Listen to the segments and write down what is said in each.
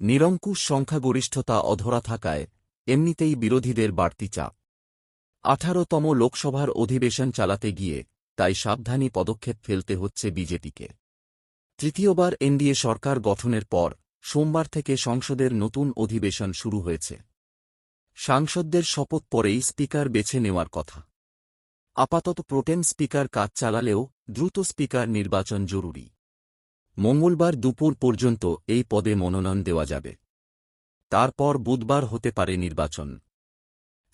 নিরঙ্কুশ সংখ্যাগরিষ্ঠতা অধরা থাকায় এমনিতেই বিরোধীদের বাড়তি চাপ। আঠারোতম লোকসভার অধিবেশন চালাতে গিয়ে তাই সাবধানী পদক্ষেপ ফেলতে হচ্ছে বিজেপিকে। তৃতীয়বার এনডিএ সরকার গঠনের পর সোমবার থেকে সংসদের নতুন অধিবেশন শুরু হয়েছে। সাংসদদের শপথ পরেই স্পিকার বেছে নেওয়ার কথা। আপাতত প্রোটেম স্পিকার কাজ চালালেও দ্রুত স্পিকার নির্বাচন জরুরি। মঙ্গলবার দুপুর পর্যন্ত এই পদে মনোনয়ন দেওয়া যাবে। তারপর বুধবার হতে পারে নির্বাচন।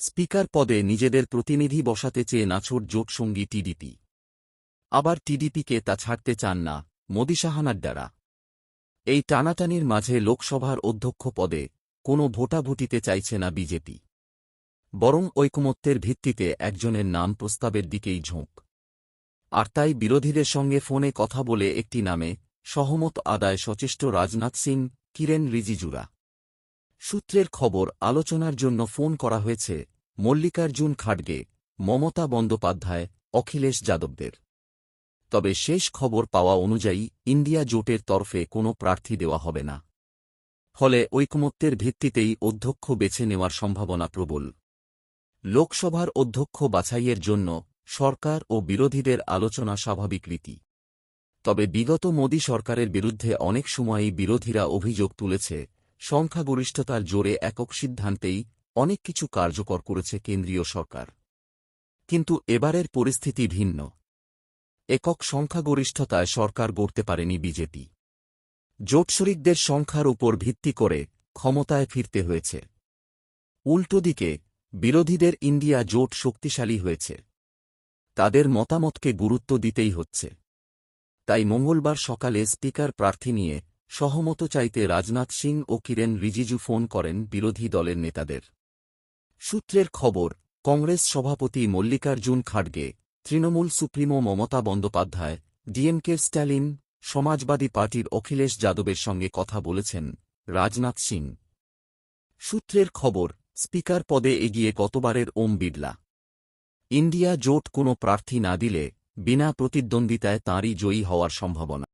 স্পিকার পদে নিজেদের প্রতিনিধি বসাতে চেয়ে নাছোড় জোটসঙ্গী টিডিপি। আবার টিডিপিকে তা ছাড়তে চান না, মোদি সাহানাড্ডারা এই টানাটানির মাঝে লোকসভার অধ্যক্ষ পদে কোনো ভোটাভুটিতে চাইছে না বিজেপি। বরং ঐকমত্যের ভিত্তিতে একজনের নাম প্রস্তাবের দিকেই ঝোঁক। আর তাই বিরোধীদের সঙ্গে ফোনে কথা বলে একটি নামে সহমত আদায় সচেষ্ট রাজনাথ সিং, কিরেন রিজিজুরা। সূত্রের খবর, আলোচনার জন্য ফোন করা হয়েছে মল্লিকার্জুন খাড়গে, মমতা বন্দ্যোপাধ্যায়, অখিলেশ যাদবদের। তবে শেষ খবর পাওয়া অনুযায়ী ইন্ডিয়া জোটের তরফে কোনো প্রার্থী দেওয়া হবে না। ফলে ঐকমত্যের ভিত্তিতেই অধ্যক্ষ বেছে নেওয়ার সম্ভাবনা প্রবল। লোকসভার অধ্যক্ষ বাছাইয়ের জন্য সরকার ও বিরোধীদের আলোচনা স্বাভাবিক রীতি। তবে বিগত মোদী সরকারের বিরুদ্ধে অনেক সময়ই বিরোধীরা অভিযোগ তুলেছে, সংখ্যাগরিষ্ঠতার জোরে একক সিদ্ধান্তেই অনেক কিছু কার্যকর করেছে কেন্দ্রীয় সরকার। কিন্তু এবারের পরিস্থিতি ভিন্ন। একক সংখ্যাগরিষ্ঠতায় সরকার গড়তে পারেনি বিজেপি। জোটশরিকদের সংখ্যার উপর ভিত্তি করে ক্ষমতায় ফিরতে হয়েছে। উল্টো দিকে, বিরোধীদের ইন্ডিয়া জোট শক্তিশালী হয়েছে। তাদের মতামতকে গুরুত্ব দিতেই হচ্ছে। তাই মঙ্গলবার সকালে স্পিকার প্রার্থী নিয়ে সহমত চাইতে রাজনাথ সিং ও কিরেন রিজিজু ফোন করেন বিরোধী দলের নেতাদের। সূত্রের খবর, কংগ্রেস সভাপতি মল্লিকার্জুন খাড়গে, তৃণমূল সুপ্রিমো মমতা বন্দ্যোপাধ্যায়, ডিএমকে স্ট্যালিন, সমাজবাদী পার্টির অখিলেশ যাদবের সঙ্গে কথা বলেছেন রাজনাথ সিং। সূত্রের খবর, স্পিকার পদে এগিয়ে গতবারের ওম বিড়লা। ইন্ডিয়া জোট কোনো প্রার্থী না দিলে বিনা প্রতিদ্বন্দ্বিতায় তাঁরই জয়ী হওয়ার সম্ভাবনা।